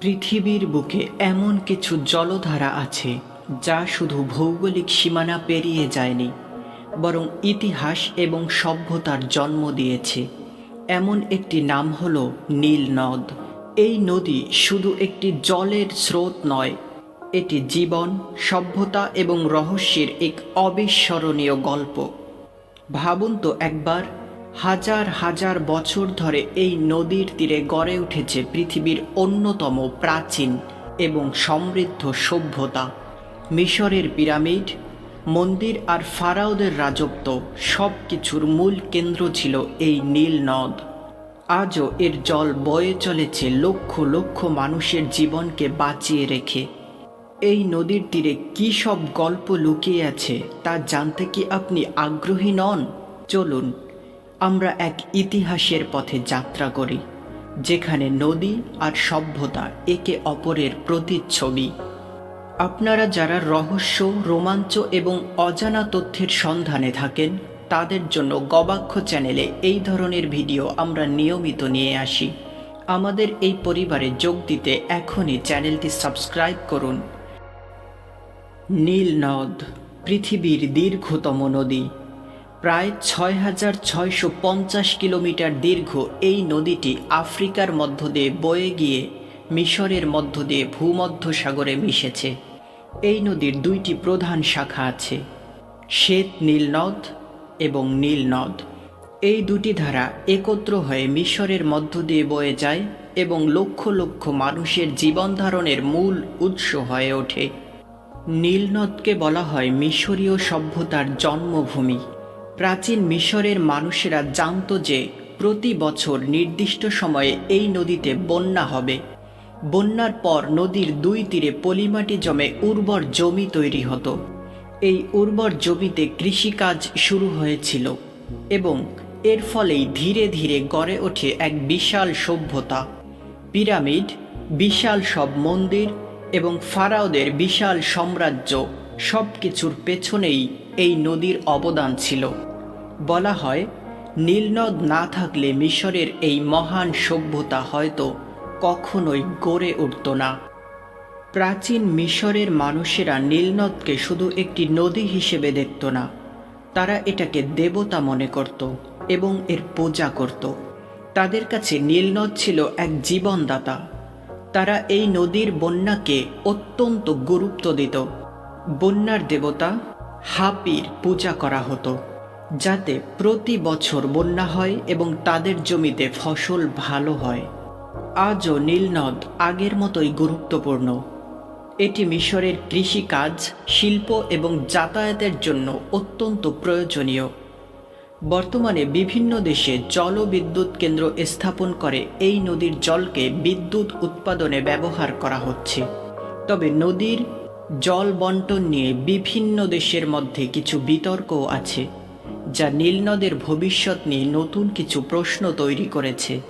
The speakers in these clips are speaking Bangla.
পৃথিবীর বুকে এমন কিছু জলধারা আছে যা শুধু ভৌগোলিক সীমানা পেরিয়ে যায়নি, বরং ইতিহাস এবং সভ্যতার জন্ম দিয়েছে। এমন একটি নাম হল নীল নদ। এই নদী শুধু একটি জলের স্রোত নয়, এটি জীবন, সভ্যতা এবং রহস্যের এক অবিস্মরণীয় গল্প। ভাবুন তো একবার হাজার হাজার বছর ধরে এই নদীর তীরে গড়ে উঠেছে পৃথিবীর অন্যতম প্রাচীন এবং সমৃদ্ধ সভ্যতা। মিশরের পিরামিড, মন্দির আর ফারাওদের রাজত্ব সব কিছুর মূল কেন্দ্র ছিল এই নীল নদ। আজও এর জল বয়ে চলেছে লক্ষ লক্ষ মানুষের জীবনকে বাঁচিয়ে রেখে। এই নদীর তীরে কী সব গল্প লুকিয়ে আছে তা জানতে কি আপনি আগ্রহী নন? চলুন আমরা এক ইতিহাসের পথে যাত্রা করি, যেখানে নদী আর সভ্যতা একে অপরের প্রতিচ্ছবি। আপনারা যারা রহস্য, রোমাঞ্চ এবং অজানা তথ্যের সন্ধানে থাকেন, তাদের জন্য গবাক্ষ চ্যানেলে এই ধরনের ভিডিও আমরা নিয়মিত নিয়ে আসি। আমাদের এই পরিবারে যোগ দিতে এখনই চ্যানেলটি সাবস্ক্রাইব করুন। নীল নদ পৃথিবীর দীর্ঘতম নদী। প্রায় ছয় হাজার ছয়শো পঞ্চাশ কিলোমিটার দীর্ঘ এই নদীটি আফ্রিকার মধ্য দিয়ে বয়ে গিয়ে মিশরের মধ্য দিয়ে ভূমধ্য সাগরে মিশেছে। এই নদীর দুইটি প্রধান শাখা আছে, শ্বেত নীলনদ এবং নীলনদ এই দুটি ধারা একত্র হয়ে মিশরের মধ্য দিয়ে বয়ে যায় এবং লক্ষ লক্ষ মানুষের জীবন ধারণের মূল উৎস হয়ে ওঠে। নীলনদকে বলা হয় মিশরীয় সভ্যতার জন্মভূমি। প্রাচীন মিশরের মানুষেরা জানত যে প্রতি বছর নির্দিষ্ট সময়ে এই নদীতে বন্যা হবে। বন্যার পর নদীর দুই তীরে পলিমাটি জমে উর্বর জমি তৈরি হতো। এই উর্বর জমিতে কৃষিকাজ শুরু হয়েছিল এবং এর ফলেই ধীরে ধীরে গড়ে ওঠে এক বিশাল সভ্যতা। পিরামিড, বিশাল সব মন্দির এবং ফারাওদের বিশাল সাম্রাজ্য সব কিছুর পেছনেই এই নদীর অবদান ছিল। বলা হয়, নীলনদ না থাকলে মিশরের এই মহান সভ্যতা হয়তো কখনোই গড়ে উঠত না। প্রাচীন মিশরের মানুষেরা নীলনদকে শুধু একটি নদী হিসেবে দেখত না, তারা এটাকে দেবতা মনে করত এবং এর পূজা করত। তাদের কাছে নীলনদ ছিল এক জীবনদাতা। তারা এই নদীর বন্যাকে অত্যন্ত গুরুত্ব দিত। বন্যার দেবতা হাপির পূজা করা হতো, যাতে প্রতি বছর বন্যা হয় এবং তাদের জমিতে ফসল ভালো হয়। আজও নীলনদ আগের মতোই গুরুত্বপূর্ণ। এটি মিশরের কৃষিকাজ, শিল্প এবং যাতায়াতের জন্য অত্যন্ত প্রয়োজনীয়। বর্তমানে বিভিন্ন দেশে জলবিদ্যুৎ কেন্দ্র স্থাপন করে এই নদীর জলকে বিদ্যুৎ উৎপাদনে ব্যবহার করা হচ্ছে। তবে নদীর জল বন্টন নিয়ে বিভিন্ন দেশের মধ্যে কিছু বিতর্কও আছে, যা নীলনদের ভবিষ্যৎ নিয়ে নতুন কিছু প্রশ্ন তৈরি করেছে।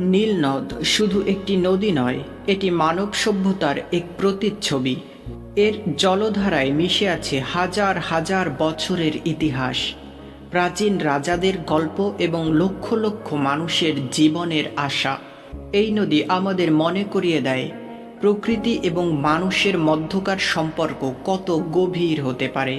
নীলনদ শুধু একটি নদী নয়, এটি মানব সভ্যতার এক প্রতিচ্ছবি। এর জলধারায় মিশে আছে হাজার হাজার বছরের ইতিহাস। প্রাচীন রাজাদের গল্প এবং লক্ষ লক্ষ মানুষের জীবনের আশা। এই নদী আমাদের মনে করিয়ে দেয় প্রকৃতি এবং মানুষের মধ্যকার সম্পর্ক কত গভীর হতে পারে?